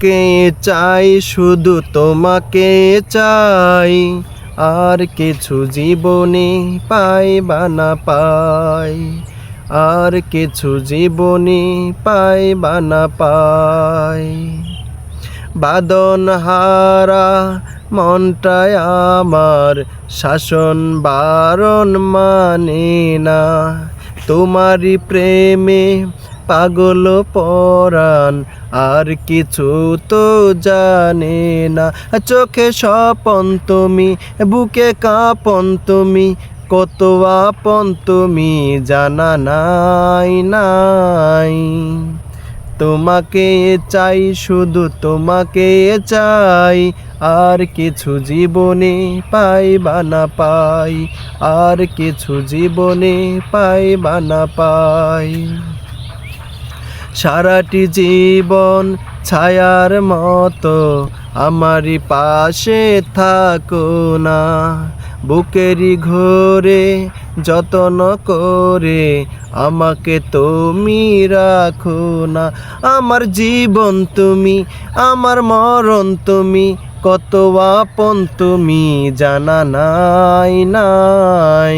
তোমাকে চাই, শুধু তোমাকে চাই। আর কিছু জীবনে পাই বা না পাই। আর কিছু জীবনে পাই বা না পাই। বাদন হারা মনটায় আমার, শাসন বারণ মানে না। তোমারই প্রেমে পাগল পরাণ, আর কিছু তো জানে না। চোখে স্বপন তুমি, বুকে কাঁপন তুমি, কত আপন তুমি জানা নাই নাই। তোমাকে চাই, শুধু তোমাকে চাই, আর কিছু জীবনে পাই বা না পাই, আর কিছু জীবনে পাই বা না পাই। সারাটি জীবন ছায়ার মতো আমারই পাশে থাকো না। বুকেরই ঘরে যত্ন করে আমাকে তুমি রাখো না। আমার জীবন তুমি, আমার মরণ তুমি, কত আপন তুমি জানা নাই নাই।